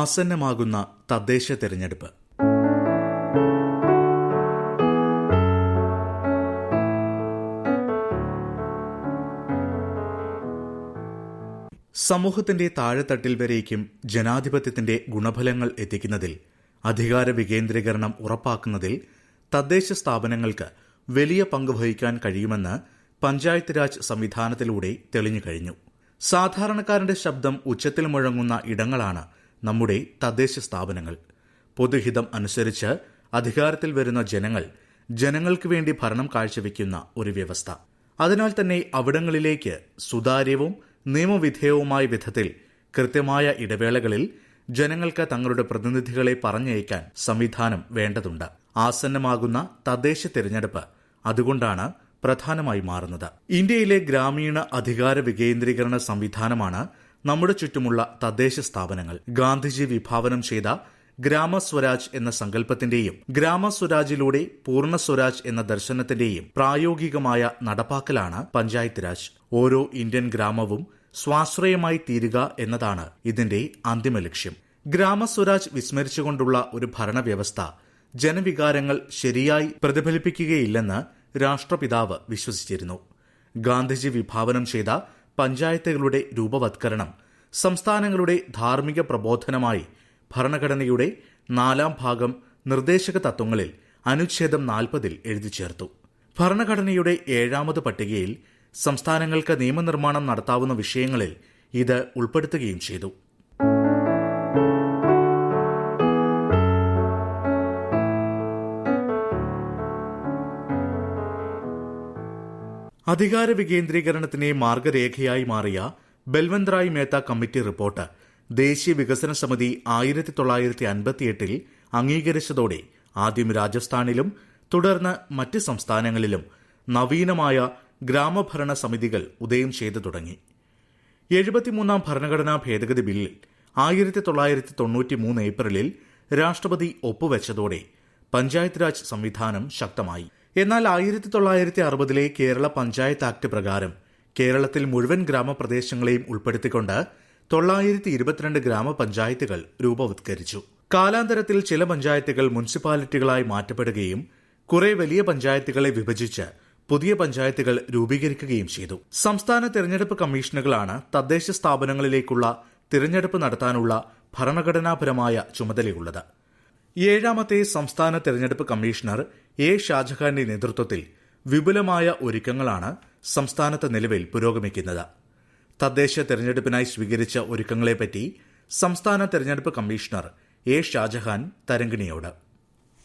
ആസന്നമാകുന്ന തദ്ദേശ തെരഞ്ഞെടുപ്പ്. സമൂഹത്തിന്റെ താഴെത്തട്ടിൽ വരേക്കും ജനാധിപത്യത്തിന്റെ ഗുണഫലങ്ങൾ എത്തിക്കുന്നതിൽ അധികാര വികേന്ദ്രീകരണം ഉറപ്പാക്കുന്നതിൽ തദ്ദേശ സ്ഥാപനങ്ങൾക്ക് വലിയ പങ്ക് വഹിക്കാൻ കഴിയുമെന്ന് പഞ്ചായത്ത് രാജ് സംവിധാനത്തിലൂടെ തെളിഞ്ഞു കഴിഞ്ഞു. സാധാരണക്കാരന്റെ ശബ്ദം ഉച്ചത്തിൽ മുഴങ്ങുന്ന ഇടങ്ങളാണ് നമ്മുടെ തദ്ദേശ സ്ഥാപനങ്ങൾ. പൊതുഹിതം അനുസരിച്ച് അധികാരത്തിൽ വരുന്ന ജനങ്ങൾ ജനങ്ങൾക്ക് വേണ്ടി ഭരണം കാഴ്ചവെക്കുന്ന ഒരു വ്യവസ്ഥ. അതിനാൽ തന്നെ അവിടങ്ങളിലേക്ക് സുതാര്യവും നിയമവിധേയവുമായ വിധത്തിൽ കൃത്യമായ ഇടവേളകളിൽ ജനങ്ങൾക്ക് തങ്ങളുടെ പ്രതിനിധികളെ പറഞ്ഞയക്കാൻ സംവിധാനം വേണ്ടതുണ്ട്. ആസന്നമാകുന്ന തദ്ദേശ തിരഞ്ഞെടുപ്പ് അതുകൊണ്ടാണ് പ്രധാനമായി മാറുന്നത്. ഇന്ത്യയിലെ ഗ്രാമീണ അധികാര വികേന്ദ്രീകരണ സംവിധാനമാണ് നമ്മുടെ ചുറ്റുമുള്ള തദ്ദേശ സ്ഥാപനങ്ങൾ. ഗാന്ധിജി വിഭാവനം ചെയ്ത ഗ്രാമസ്വരാജ് എന്ന സങ്കല്പത്തിന്റെയും ഗ്രാമസ്വരാജിലൂടെ പൂർണ സ്വരാജ് എന്ന ദർശനത്തിന്റെയും പ്രായോഗികമായ നടപ്പാക്കലാണ് പഞ്ചായത്ത് രാജ്. ഓരോ ഇന്ത്യൻ ഗ്രാമവും സ്വാശ്രയമായി തീരുക എന്നതാണ് ഇതിന്റെ അന്തിമ ലക്ഷ്യം. ഗ്രാമസ്വരാജ് വിസ്മരിച്ചുകൊണ്ടുള്ള ഒരു ഭരണവ്യവസ്ഥ ജനവികാരങ്ങൾ ശരിയായി പ്രതിഫലിപ്പിക്കുകയില്ലെന്ന് രാഷ്ട്രപിതാവ് വിശ്വസിച്ചിരുന്നു. ഗാന്ധിജി വിഭാവനം ചെയ്ത പഞ്ചായത്തുകളുടെ രൂപവത്കരണം സംസ്ഥാനങ്ങളുടെ ധാർമ്മിക പ്രബോധനമായി ഭരണഘടനയുടെ നാലാം ഭാഗം നിർദ്ദേശക തത്വങ്ങളിൽ അനുച്ഛേദം നാൽപ്പതിൽ എഴുതി ചേർത്തു. ഭരണഘടനയുടെ ഏഴാമത് പട്ടികയിൽ സംസ്ഥാനങ്ങൾക്ക് നിയമനിർമ്മാണം നടത്താവുന്ന വിഷയങ്ങളിൽ ഇത് ഉൾപ്പെടുത്തുകയും ചെയ്തു. അധികാര വികേന്ദ്രീകരണത്തിന് മാർഗരേഖയായി മാറിയ ബൽവന്ത് റായ് മേത്ത കമ്മിറ്റി റിപ്പോർട്ട് ദേശീയ വികസന സമിതി ആയിരത്തി തൊള്ളായിരത്തി അൻപത്തിയെട്ടിൽ അംഗീകരിച്ചതോടെ ആദ്യം രാജസ്ഥാനിലും തുടർന്ന് മറ്റ് സംസ്ഥാനങ്ങളിലും നവീനമായ ഗ്രാമഭരണ സമിതികൾ ഉദയം ചെയ്തു തുടങ്ങി. എഴുപത്തിമൂന്നാം ഭരണഘടനാ ഭേദഗതി ബില്ലിൽ ആയിരത്തി തൊള്ളായിരത്തി തൊണ്ണൂറ്റി മൂന്ന് ഏപ്രിലിൽ രാഷ്ട്രപതി ഒപ്പുവെച്ചതോടെ പഞ്ചായത്ത് രാജ് സംവിധാനം ശക്തമായി. എന്നാൽ ആയിരത്തി തൊള്ളായിരത്തി അറുപതിലെ കേരള പഞ്ചായത്ത് ആക്ട് പ്രകാരം കേരളത്തിൽ മുഴുവൻ ഗ്രാമപ്രദേശങ്ങളെയും ഉൾപ്പെടുത്തിക്കൊണ്ട് തൊള്ളായിരത്തി ഇരുപത്തിരണ്ട് ഗ്രാമപഞ്ചായത്തുകൾ രൂപവത്കരിച്ചു. കാലാന്തരത്തിൽ ചില പഞ്ചായത്തുകൾ മുനിസിപ്പാലിറ്റികളായി മാറ്റപ്പെടുകയും കുറെ വലിയ പഞ്ചായത്തുകളെ വിഭജിച്ച് പുതിയ പഞ്ചായത്തുകൾ രൂപീകരിക്കുകയും ചെയ്തു. സംസ്ഥാന തിരഞ്ഞെടുപ്പ് കമ്മീഷനുകളാണ് തദ്ദേശ സ്ഥാപനങ്ങളിലേക്കുള്ള തിരഞ്ഞെടുപ്പ് നടത്താനുള്ള ഭരണഘടനാപരമായ ചുമതലയുള്ളത്. ഏഴാമത്തെ സംസ്ഥാന തെരഞ്ഞെടുപ്പ് കമ്മീഷണർ എ ഷാജഹാന്റെ നേതൃത്വത്തിൽ വിപുലമായ ഒരുക്കങ്ങളാണ് സംസ്ഥാനത്ത് നിലവിൽ പുരോഗമിക്കുന്നത്. തദ്ദേശ തെരഞ്ഞെടുപ്പിനായി സ്വീകരിച്ച ഒരുക്കങ്ങളെപ്പറ്റി സംസ്ഥാന തെരഞ്ഞെടുപ്പ് കമ്മീഷണർ എ ഷാജഹാൻ തരംഗിണിയോട്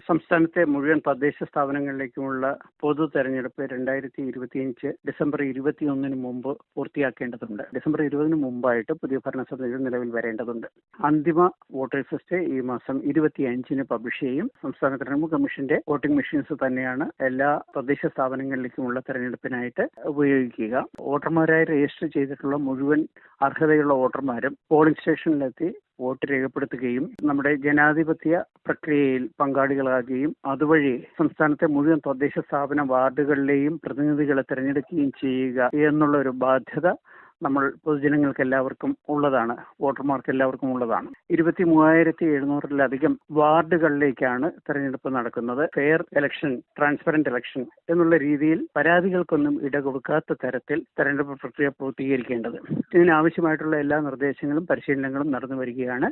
സംസ്ഥാനത്തെ മുഴുവൻ തദ്ദേശ സ്ഥാപനങ്ങളിലേക്കുമുള്ള പൊതു തെരഞ്ഞെടുപ്പ് രണ്ടായിരത്തി ഇരുപത്തിയഞ്ച് ഡിസംബർ ഇരുപത്തിയൊന്നിന് മുമ്പ് പൂർത്തിയാക്കേണ്ടതുണ്ട്. ഡിസംബർ ഇരുപതിന് മുമ്പായിട്ട് പുതിയ ഭരണസമിതികൾ നിലവിൽ വരേണ്ടതുണ്ട്. അന്തിമ വോട്ടേഴ്സ് ലിസ്റ്റ് ഈ മാസം ഇരുപത്തിയഞ്ചിന് പബ്ലിഷ് ചെയ്യും. സംസ്ഥാന തെരഞ്ഞെടുപ്പ് കമ്മീഷന്റെ വോട്ടിംഗ് മെഷീൻസ് തന്നെയാണ് എല്ലാ തദ്ദേശ സ്ഥാപനങ്ങളിലേക്കുമുള്ള തെരഞ്ഞെടുപ്പിനായിട്ട് ഉപയോഗിക്കുക. വോട്ടർമാരായി രജിസ്റ്റർ ചെയ്തിട്ടുള്ള മുഴുവൻ അർഹതയുള്ള വോട്ടർമാരും പോളിംഗ് സ്റ്റേഷനിലെത്തി വോട്ട് രേഖപ്പെടുത്തുകയും നമ്മുടെ ജനാധിപത്യ പ്രക്രിയയിൽ പങ്കാളികളാകുകയും അതുവഴി സംസ്ഥാനത്തെ മുഴുവൻ തദ്ദേശ സ്ഥാപന വാർഡുകളിലെയും പ്രതിനിധികളെ തിരഞ്ഞെടുക്കുകയും ചെയ്യുക എന്നുള്ള ഒരു ബാധ്യത നമ്മൾ പൊതുജനങ്ങൾക്ക് എല്ലാവർക്കും ഉള്ളതാണ് വോട്ടർമാർക്ക് എല്ലാവർക്കും ഉള്ളതാണ്. ഇരുപത്തി മൂവായിരത്തി എഴുന്നൂറിലധികം വാർഡുകളിലേക്കാണ് തെരഞ്ഞെടുപ്പ് നടക്കുന്നത്. ഫെയർ ഇലക്ഷൻ ട്രാൻസ്പെറന്റ് ഇലക്ഷൻ എന്നുള്ള രീതിയിൽ പരാതികൾക്കൊന്നും ഇട കൊടുക്കാത്ത തരത്തിൽ തെരഞ്ഞെടുപ്പ് പ്രക്രിയ പൂർത്തീകരിക്കേണ്ടത്. ഇതിനാവശ്യമായിട്ടുള്ള എല്ലാ നിർദ്ദേശങ്ങളും പരിശീലനങ്ങളും നടന്നു വരികയാണ്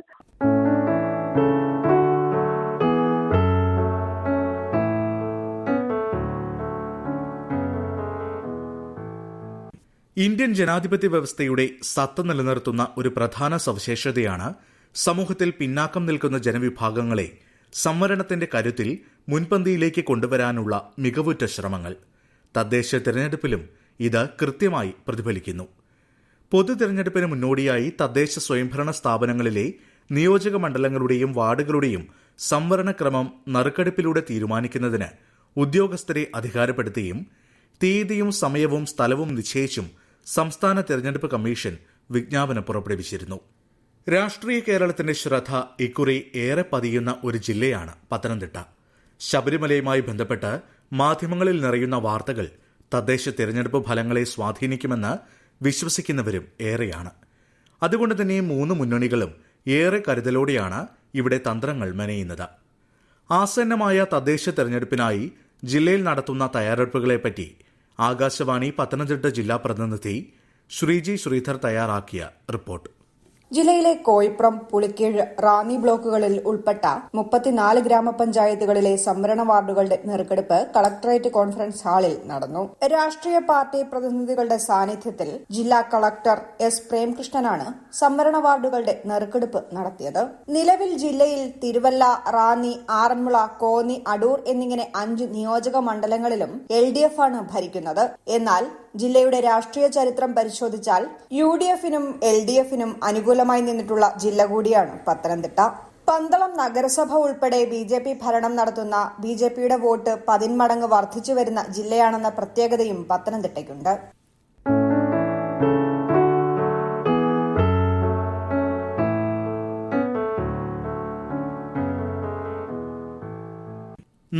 ഇന്ത്യൻ ജനാധിപത്യ വ്യവസ്ഥയുടെ സത്ത നിലനിർത്തുന്ന ഒരു പ്രധാന സവിശേഷതയാണ് സമൂഹത്തിൽ പിന്നാക്കം നിൽക്കുന്ന ജനവിഭാഗങ്ങളെ സംവരണത്തിന്റെ കരുത്തിൽ മുൻപന്തിയിലേക്ക് കൊണ്ടുവരാനുള്ള മികവുറ്റ ശ്രമങ്ങൾ. തദ്ദേശ തിരഞ്ഞെടുപ്പിലും ഇത് കൃത്യമായി പ്രതിഫലിക്കുന്നു. പൊതു തിരഞ്ഞെടുപ്പിന് മുന്നോടിയായി തദ്ദേശ സ്വയംഭരണ സ്ഥാപനങ്ങളിലെ നിയോജക മണ്ഡലങ്ങളുടെയും വാർഡുകളുടെയും സംവരണക്രമം നറുക്കെടുപ്പിലൂടെ തീരുമാനിക്കുന്നതിന് ഉദ്യോഗസ്ഥരെ അധികാരപ്പെടുത്തുകയും തീയതിയും സമയവും സ്ഥലവും നിശ്ചയിച്ചും സംസ്ഥാന തെരഞ്ഞെടുപ്പ് കമ്മീഷൻ വിജ്ഞാപനം പുറപ്പെടുവിച്ചിരുന്നു. രാഷ്ട്രീയ കേരളത്തിന്റെ ശ്രദ്ധ ഇക്കുറി ഏറെ പതിയുന്ന ഒരു ജില്ലയാണ് പത്തനംതിട്ട. ശബരിമലയുമായി ബന്ധപ്പെട്ട് മാധ്യമങ്ങളിൽ നിറയുന്ന വാർത്തകൾ തദ്ദേശ തിരഞ്ഞെടുപ്പ് ഫലങ്ങളെ സ്വാധീനിക്കുമെന്ന് വിശ്വസിക്കുന്നവരും ഏറെയാണ്. അതുകൊണ്ട് തന്നെ മൂന്ന് മുന്നണികളും ഏറെ കരുതലോടെയാണ് ഇവിടെ തന്ത്രങ്ങൾ മെനയുന്നത്. ആസന്നമായ തദ്ദേശ തെരഞ്ഞെടുപ്പിനായി ജില്ലയിൽ നടത്തുന്ന തയ്യാറെടുപ്പുകളെപ്പറ്റി ആകാശവാണി പത്തനംതിട്ട ജില്ലാ പ്രതിനിധി ശ്രീജി ശ്രീധർ തയ്യാറാക്കിയ റിപ്പോർട്ട്. ജില്ലയിലെ കോയിപ്രം പുളിക്കീഴ് റാന്നി ബ്ലോക്കുകളിൽ ഉൾപ്പെട്ട മുപ്പത്തിനാല് ഗ്രാമപഞ്ചായത്തുകളിലെ സംവരണ വാർഡുകളുടെ നെറുക്കെടുപ്പ് കളക്ടറേറ്റ് കോൺഫറൻസ് ഹാളിൽ നടന്നു. രാഷ്ട്രീയ പാർട്ടി പ്രതിനിധികളുടെ സാന്നിധ്യത്തിൽ ജില്ലാ കളക്ടർ എസ് പ്രേംകൃഷ്ണനാണ് സംവരണ വാർഡുകളുടെ നെറുക്കെടുപ്പ് നടത്തിയത്. നിലവിൽ ജില്ലയിൽ തിരുവല്ല റാന്നി ആറന്മുള കോന്നി അടൂർ എന്നിങ്ങനെ അഞ്ച് നിയോജക മണ്ഡലങ്ങളിലും എൽ ഡി എഫ് ആണ് ഭരിക്കുന്നത്. എന്നാൽ ജില്ലയുടെ രാഷ്ട്രീയ ചരിത്രം പരിശോധിച്ചാൽ യു ഡി എഫിനും എൽ ഡി എഫിനും അനുകൂലമായി നിന്നിട്ടുള്ള ജില്ല കൂടിയാണ് പത്തനംതിട്ട. പന്തളം നഗരസഭ ഉൾപ്പെടെ ബി ജെ പി ഭരണം നടത്തുന്ന ബി ജെ പിയുടെ വോട്ട് പതിന്മടങ്ങ് വർദ്ധിച്ചു വരുന്ന ജില്ലയാണെന്ന പ്രത്യേകതയും പത്തനംതിട്ടയ്ക്കുണ്ട്.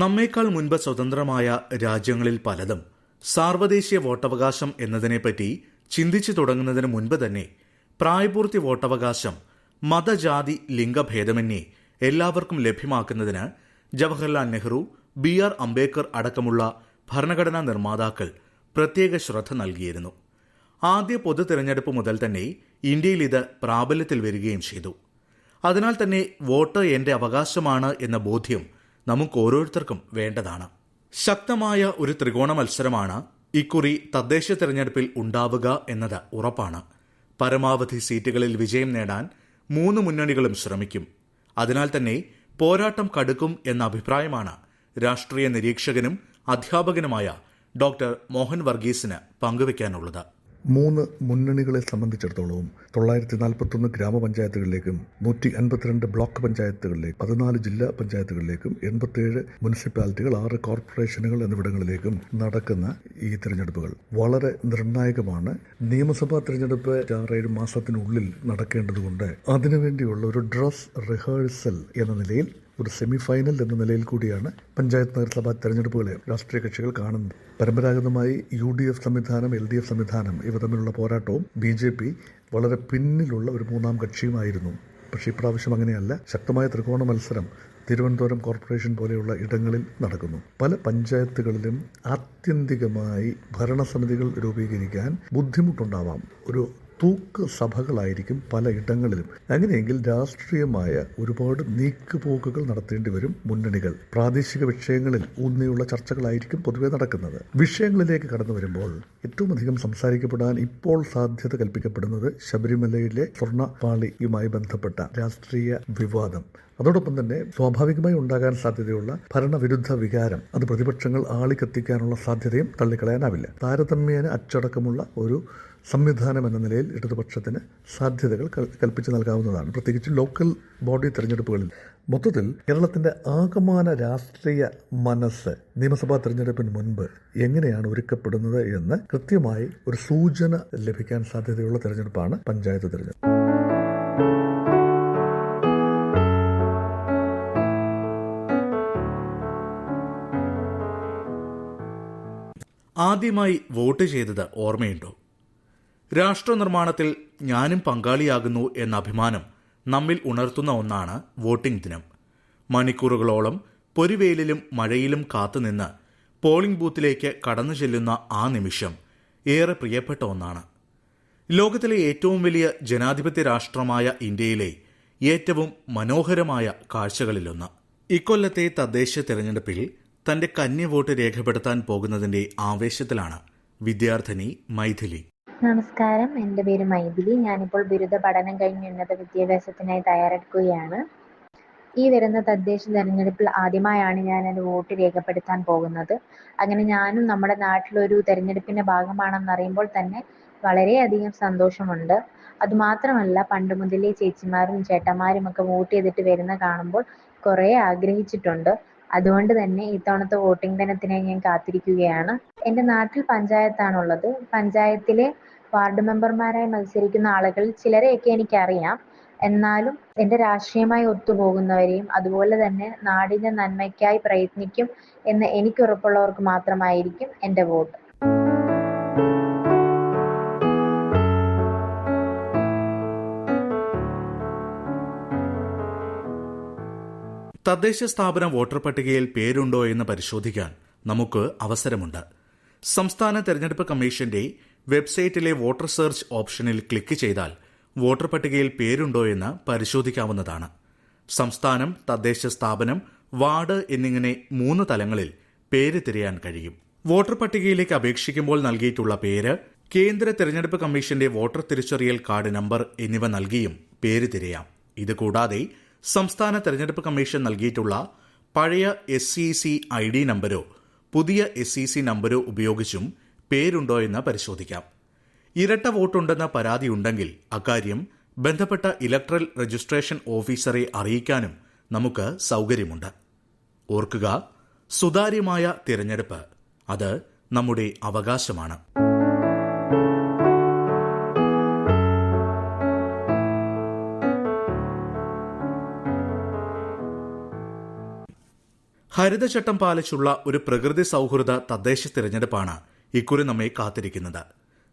നമ്മേക്കാൾ മുൻപ് സ്വതന്ത്രമായ രാജ്യങ്ങളിൽ പലതും സാർവദേശീയ വോട്ടവകാശം എന്നതിനെപ്പറ്റി ചിന്തിച്ചു തുടങ്ങുന്നതിന് മുൻപ് തന്നെ പ്രായപൂർത്തി വോട്ടവകാശം മതജാതി ലിംഗഭേദമന്യേ എല്ലാവർക്കും ലഭ്യമാക്കുന്നതിന് ജവഹർലാൽ നെഹ്റു ബി ആർ അംബേദ്കർ അടക്കമുള്ള ഭരണഘടനാ നിർമ്മാതാക്കൾ പ്രത്യേക ശ്രദ്ധ നൽകിയിരുന്നു. ആദ്യ പൊതു തിരഞ്ഞെടുപ്പ് മുതൽ തന്നെ ഇന്ത്യയിൽ ഇത് പ്രാബല്യത്തിൽ വരികയും ചെയ്തു. അതിനാൽ തന്നെ വോട്ട് എന്റെ അവകാശമാണ് എന്ന ബോധ്യം നമുക്ക് ഓരോരുത്തർക്കും വേണ്ടതാണ്. ശക്തമായ ഒരു ത്രികോണ മത്സരമാണ് ഇക്കുറി തദ്ദേശ തെരഞ്ഞെടുപ്പിൽ ഉണ്ടാവുക എന്നത് ഉറപ്പാണ്. പരമാവധി സീറ്റുകളിൽ വിജയം നേടാൻ മൂന്ന് മുന്നണികളും ശ്രമിക്കും. അതിനാൽ തന്നെ പോരാട്ടം കടുക്കും എന്ന അഭിപ്രായമാണ് രാഷ്ട്രീയ നിരീക്ഷകനും അധ്യാപകനുമായ ഡോക്ടർ മോഹൻ വർഗീസിന് പങ്കുവയ്ക്കാനുള്ളത്. മൂന്ന് മുന്നണികളെ സംബന്ധിച്ചിടത്തോളവും തൊള്ളായിരത്തി നാൽപ്പത്തൊന്ന് ഗ്രാമപഞ്ചായത്തുകളിലേക്കും നൂറ്റി അൻപത്തിരണ്ട് ബ്ലോക്ക് പഞ്ചായത്തുകളിലേക്കും പതിനാല് ജില്ലാ പഞ്ചായത്തുകളിലേക്കും എൺപത്തിയേഴ് മുനിസിപ്പാലിറ്റികൾ ആറ് കോർപ്പറേഷനുകൾ എന്നിവിടങ്ങളിലേക്കും നടക്കുന്ന ഈ തിരഞ്ഞെടുപ്പുകൾ. വളരെ നിർണായകമാണ്. നിയമസഭാ തിരഞ്ഞെടുപ്പ് ആറേഴ് മാസത്തിനുള്ളിൽ നടക്കേണ്ടതുകൊണ്ട് അതിനുവേണ്ടിയുള്ള ഒരു ഡ്രസ് റിഹേഴ്സൽ എന്ന നിലയിൽ ഒരു സെമി ഫൈനൽ എന്ന നിലയിൽ കൂടിയാണ് പഞ്ചായത്ത് നഗരസഭാ തെരഞ്ഞെടുപ്പുകളെ രാഷ്ട്രീയ കക്ഷികൾ കാണുന്നത്. പരമ്പരാഗതമായി യു ഡി എഫ് സംവിധാനം എൽ ഡി എഫ് സംവിധാനം ഇവ തമ്മിലുള്ള പോരാട്ടവും ബി ജെ പി വളരെ പിന്നിലുള്ള ഒരു മൂന്നാം കക്ഷിയുമായിരുന്നു. പക്ഷേ ഇപ്രാവശ്യം അങ്ങനെയല്ല. ശക്തമായ ത്രികോണ മത്സരം തിരുവനന്തപുരം കോർപ്പറേഷൻ പോലെയുള്ള ഇടങ്ങളിൽ നടക്കുന്നു. പല പഞ്ചായത്തുകളിലും ആത്യന്തികമായി ഭരണസമിതികൾ രൂപീകരിക്കാൻ ബുദ്ധിമുട്ടുണ്ടാവാം. ഒരു തൂക്ക് സഭകളായിരിക്കും പലയിടങ്ങളിലും അങ്ങനെയെങ്കിൽ രാഷ്ട്രീയമായ ഒരുപാട് നീക്കുപോക്കുകൾ നടത്തേണ്ടി വരും മുന്നണികൾ. പ്രാദേശിക വിഷയങ്ങളിൽ ഊന്നിയുള്ള ചർച്ചകളായിരിക്കും പൊതുവെ നടക്കുന്നത്. വിഷയങ്ങളിലേക്ക് കടന്നു വരുമ്പോൾ ഏറ്റവും അധികം സംസാരിക്കപ്പെടാൻ ഇപ്പോൾ സാധ്യത കൽപ്പിക്കപ്പെടുന്നത് ശബരിമലയിലെ സ്വർണപാളിയുമായി ബന്ധപ്പെട്ട രാഷ്ട്രീയ വിവാദം. അതോടൊപ്പം തന്നെ സ്വാഭാവികമായി ഉണ്ടാകാൻ സാധ്യതയുള്ള ഭരണവിരുദ്ധ വികാരം. അത് പ്രതിപക്ഷങ്ങൾ ആളിക്കത്തിക്കാനുള്ള സാധ്യതയും തള്ളിക്കളയാനാവില്ല. താരതമ്യേന അച്ചടക്കമുള്ള ഒരു സംവിധാനം എന്ന നിലയിൽ ഇടതുപക്ഷത്തിന് സാധ്യതകൾ കൽപ്പിച്ചു നൽകാവുന്നതാണ്. പ്രത്യേകിച്ച് ലോക്കൽ ബോഡി തെരഞ്ഞെടുപ്പുകളിൽ. മൊത്തത്തിൽ കേരളത്തിന്റെ ആകമാന രാഷ്ട്രീയ മനസ്സ് നിയമസഭാ തെരഞ്ഞെടുപ്പിന് മുൻപ് എങ്ങനെയാണ് ഒരുക്കപ്പെടുന്നത് എന്ന് കൃത്യമായി ഒരു സൂചന ലഭിക്കാൻ സാധ്യതയുള്ള തെരഞ്ഞെടുപ്പാണ് പഞ്ചായത്ത് തെരഞ്ഞെടുപ്പ്. ആദ്യമായി വോട്ട് ചെയ്തത് ഓർമ്മയുണ്ടോ? രാഷ്ട്രനിർമ്മാണത്തിൽ ഞാനും പങ്കാളിയാകുന്നു എന്ന അഭിമാനം നമ്മിൽ ഉണർത്തുന്ന ഒന്നാണ് വോട്ടിംഗ് ദിനം. മണിക്കൂറുകളോളം പൊരിവെയിലും മഴയിലും കാത്തുനിന്ന് പോളിംഗ് ബൂത്തിലേക്ക് കടന്നു ചെല്ലുന്ന ആ നിമിഷം ഏറെ പ്രിയപ്പെട്ട ഒന്നാണ്. ലോകത്തിലെ ഏറ്റവും വലിയ ജനാധിപത്യ രാഷ്ട്രമായ ഇന്ത്യയിലെ ഏറ്റവും മനോഹരമായ കാഴ്ചകളിലൊന്ന്. ഇക്കൊല്ലത്തെ തദ്ദേശ തെരഞ്ഞെടുപ്പിൽ തന്റെ കന്യ വോട്ട് രേഖപ്പെടുത്താൻ പോകുന്നതിന്റെ ആവേശത്തിലാണ് വിദ്യാർത്ഥിനി മൈഥിലി. നമസ്കാരം. എന്റെ പേര് മൈഥിലി. ഞാനിപ്പോൾ ബിരുദ പഠനം കഴിഞ്ഞ് ഉന്നത വിദ്യാഭ്യാസത്തിനായി തയ്യാറെടുക്കുകയാണ്. ഈ വരുന്ന തദ്ദേശ തെരഞ്ഞെടുപ്പിൽ ആദ്യമായാണ് ഞാൻ എന്റെ വോട്ട് രേഖപ്പെടുത്താൻ പോകുന്നത്. അങ്ങനെ ഞാനും നമ്മുടെ നാട്ടിലൊരു തെരഞ്ഞെടുപ്പിന്റെ ഭാഗമാണെന്ന് അറിയുമ്പോൾ തന്നെ വളരെയധികം സന്തോഷമുണ്ട്. അതുമാത്രമല്ല പണ്ട് മുതലേ ചേച്ചിമാരും ചേട്ടന്മാരും ഒക്കെ വോട്ട് ചെയ്തിട്ട് വരുന്ന കാണുമ്പോൾ കുറേ ആഗ്രഹിച്ചിട്ടുണ്ട്. അതുകൊണ്ട് തന്നെ ഇത്തവണത്തെ വോട്ടിംഗ് ദിനത്തിനായി ഞാൻ കാത്തിരിക്കുകയാണ്. എന്റെ നാട്ടിൽ പഞ്ചായത്താണുള്ളത്. പഞ്ചായത്തിലെ വാർഡ് മെമ്പർമാരായി മത്സരിക്കുന്ന ആളുകൾ ചിലരെയൊക്കെ എനിക്കറിയാം. എന്നാലും എന്റെ രാഷ്ട്രീയമായി ഒത്തുപോകുന്നവരെയും അതുപോലെ തന്നെ നാടിന്റെ നന്മയ്ക്കായി പ്രയത്നിക്കും എന്ന് എനിക്കുറപ്പുള്ളവർക്ക് മാത്രമായിരിക്കും എന്റെ വോട്ട്. തദ്ദേശ സ്ഥാപന വോട്ടർ പട്ടികയിൽ പേരുണ്ടോ എന്ന് പരിശോധിക്കാൻ നമുക്ക് അവസരമുണ്ട്. സംസ്ഥാന തെരഞ്ഞെടുപ്പ് കമ്മീഷന്റെ വെബ്സൈറ്റിലെ വോട്ടർ സെർച്ച് ഓപ്ഷനിൽ ക്ലിക്ക് ചെയ്താൽ വോട്ടർ പട്ടികയിൽ പേരുണ്ടോ എന്ന് പരിശോധിക്കാവുന്നതാണ്. സംസ്ഥാനം തദ്ദേശ സ്ഥാപനം വാർഡ് എന്നിങ്ങനെ മൂന്ന് തലങ്ങളിൽ പേര് തിരയാൻ കഴിയും. വോട്ടർ പട്ടികയിലേക്ക് അപേക്ഷിക്കുമ്പോൾ നൽകിയിട്ടുള്ള പേര് കേന്ദ്ര തെരഞ്ഞെടുപ്പ് കമ്മീഷന്റെ വോട്ടർ തിരിച്ചറിയൽ കാർഡ് നമ്പർ എന്നിവ നൽകിയും പേര് തിരയാം. ഇതുകൂടാതെ സംസ്ഥാന തെരഞ്ഞെടുപ്പ് കമ്മീഷൻ നൽകിയിട്ടുള്ള പഴയ S C C I D നമ്പരോ പുതിയ എസ് സി സി നമ്പരോ ഉപയോഗിച്ചും പേരുണ്ടോ എന്ന് പരിശോധിക്കാം. ഇരട്ട വോട്ടുണ്ടെന്ന പരാതിയുണ്ടെങ്കിൽ അക്കാര്യം ബന്ധപ്പെട്ട ഇലക്ട്രൽ രജിസ്ട്രേഷൻ ഓഫീസറെ അറിയിക്കാനും നമുക്ക് സൗകര്യമുണ്ട്. ഓർക്കുക സുതാര്യമായ തിരഞ്ഞെടുപ്പ് അത് നമ്മുടെ അവകാശമാണ്. ഹരിതചട്ടം പാലിച്ചുള്ള ഒരു പ്രകൃതി സൗഹൃദ തദ്ദേശ തിരഞ്ഞെടുപ്പാണ് ഇക്കുറി നമ്മെ കാത്തിരിക്കുന്നത്.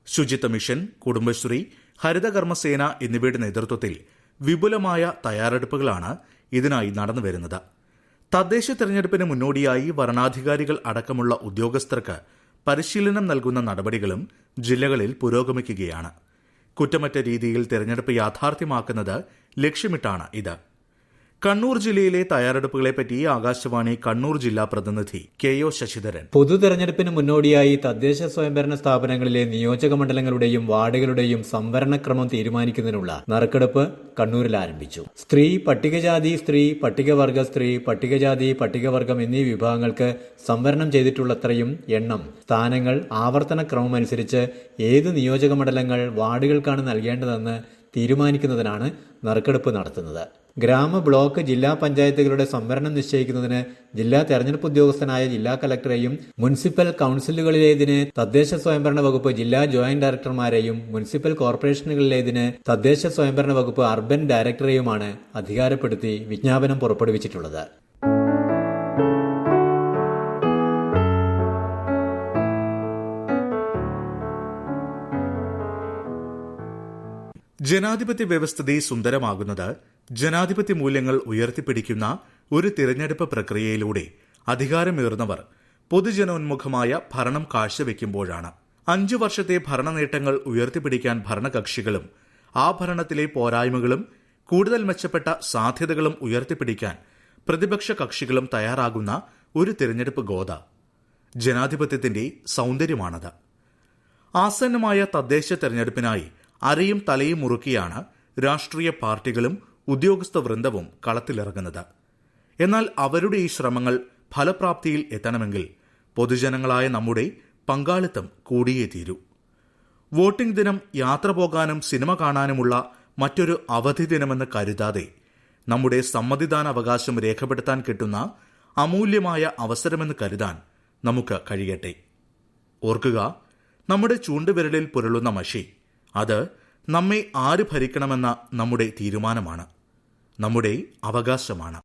ശുചിത്വ മിഷൻ കുടുംബശ്രീ ഹരിതകർമ്മസേന എന്നിവയുടെ നേതൃത്വത്തിൽ വിപുലമായ തയ്യാറെടുപ്പുകളാണ് ഇതിനായി നടന്നുവരുന്നത് തദ്ദേശ തെരഞ്ഞെടുപ്പിന് മുന്നോടിയായി വരണാധികാരികൾ അടക്കമുള്ള ഉദ്യോഗസ്ഥർക്ക് പരിശീലനം നൽകുന്ന നടപടികളും ജില്ലകളിൽ പുരോഗമിക്കുകയാണ്. കുറ്റമറ്റ രീതിയിൽ തെരഞ്ഞെടുപ്പ് യാഥാർത്ഥ്യമാക്കുന്നത് ലക്ഷ്യമിട്ടാണ് ഇത്. കണ്ണൂർ ജില്ലയിലെ തയ്യാറെടുപ്പുകളെപ്പറ്റി ആകാശവാണി കണ്ണൂർ ജില്ലാ പ്രതിനിധി കെ ഒ ശശിധരൻ. പൊതു തെരഞ്ഞെടുപ്പിന് മുന്നോടിയായി തദ്ദേശ സ്വയംഭരണ സ്ഥാപനങ്ങളിലെ നിയോജക മണ്ഡലങ്ങളുടെയും വാർഡുകളുടെയും സംവരണക്രമം തീരുമാനിക്കുന്നതിനുള്ള നറുക്കെടുപ്പ് കണ്ണൂരിൽ ആരംഭിച്ചു. സ്ത്രീ പട്ടികജാതി സ്ത്രീ പട്ടികവർഗ സ്ത്രീ പട്ടികജാതി പട്ടികവർഗം എന്നീ വിഭാഗങ്ങൾക്ക് സംവരണം ചെയ്തിട്ടുള്ളത്രയും എണ്ണം സ്ഥാനങ്ങൾ ആവർത്തന ക്രമമനുസരിച്ച് ഏത് നിയോജക മണ്ഡലങ്ങൾ വാർഡുകൾക്കാണ് നൽകേണ്ടതെന്ന് തീരുമാനിക്കുന്നതിനാണ് നറുക്കെടുപ്പ് നടത്തുന്നത്. ഗ്രാമ ബ്ലോക്ക് ജില്ലാ പഞ്ചായത്തുകളുടെ സംവരണം നിശ്ചയിക്കുന്നതിന് ജില്ലാ തെരഞ്ഞെടുപ്പ് ഉദ്യോഗസ്ഥനായ ജില്ലാ കലക്ടറെയും മുനിസിപ്പൽ കൌൺസിലുകളിലേതിന് തദ്ദേശ സ്വയംഭരണ വകുപ്പ് ജില്ലാ ജോയിന്റ് ഡയറക്ടർമാരെയും മുനിസിപ്പൽ കോർപ്പറേഷനുകളിലേതിന് തദ്ദേശ സ്വയംഭരണ വകുപ്പ് അർബൻ ഡയറക്ടറെയുമാണ് അധികാരപ്പെടുത്തി വിജ്ഞാപനം പുറപ്പെടുവിച്ചിട്ടുള്ളത്. ജനാധിപത്യ വ്യവസ്ഥിതി സുന്ദരമാകുന്നത് ജനാധിപത്യ മൂല്യങ്ങൾ ഉയർത്തിപ്പിടിക്കുന്ന ഒരു തിരഞ്ഞെടുപ്പ് പ്രക്രിയയിലൂടെ അധികാരമേറുന്നവർ പൊതുജനോന്മുഖമായ ഭരണം കാഴ്ചവെക്കുമ്പോഴാണ്. അഞ്ചു വർഷത്തെ ഭരണ നേട്ടങ്ങൾ ഉയർത്തിപ്പിടിക്കാൻ ഭരണകക്ഷികളും ആ ഭരണത്തിലെ പോരായ്മകളും കൂടുതൽ മെച്ചപ്പെട്ട സാധ്യതകളും ഉയർത്തിപ്പിടിക്കാൻ പ്രതിപക്ഷ കക്ഷികളും തയ്യാറാകുന്ന ഒരു തിരഞ്ഞെടുപ്പ് ഗോത. ജനാധിപത്യത്തിന്റെ സൗന്ദര്യമാണത്. ആസന്നമായ തദ്ദേശ തെരഞ്ഞെടുപ്പിനായി അരയും തലയും മുറുക്കിയാണ് രാഷ്ട്രീയ പാർട്ടികളും ഉദ്യോഗസ്ഥ വൃന്ദവും കളത്തിലിറങ്ങുന്നത്. എന്നാൽ അവരുടെ ഈ ശ്രമങ്ങൾ ഫലപ്രാപ്തിയിൽ എത്തണമെങ്കിൽ പൊതുജനങ്ങളായ നമ്മുടെ പങ്കാളിത്തം കൂടിയേ തീരൂ. വോട്ടിംഗ് ദിനം യാത്ര പോകാനും സിനിമ കാണാനുമുള്ള മറ്റൊരു അവധി ദിനമെന്ന് കരുതാതെ നമ്മുടെ സമ്മതിദാന അവകാശം രേഖപ്പെടുത്താൻ കിട്ടുന്ന അമൂല്യമായ അവസരമെന്ന് കരുതാൻ നമുക്ക് കഴിയട്ടെ. ഓർക്കുക നമ്മുടെ ചൂണ്ടുവിരലിൽ പുരളുന്ന മഷി അത് നമ്മെ ആര് ഭരിക്കണമെന്ന നമ്മുടെ തീരുമാനമാണ്. നമ്മുടെ അവകാശമാണ്.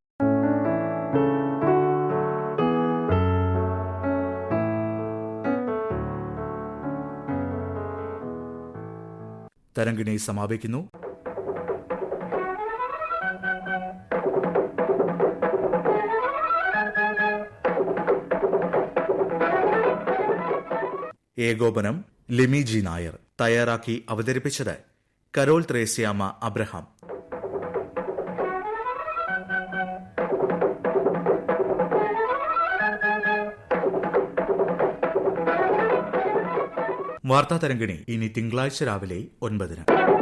തരംഗിണി സമാപിക്കുന്നു. ഏകോപനം ലിമി ജി നായർ തയ്യാറാക്കി അവതരിപ്പിച്ചത് കരോൾ ത്രേസ്യാമ അബ്രഹാം. വാർത്താ തരംഗിണി ഇനി തിങ്കളാഴ്ച രാവിലെ ഒൻപതിന്.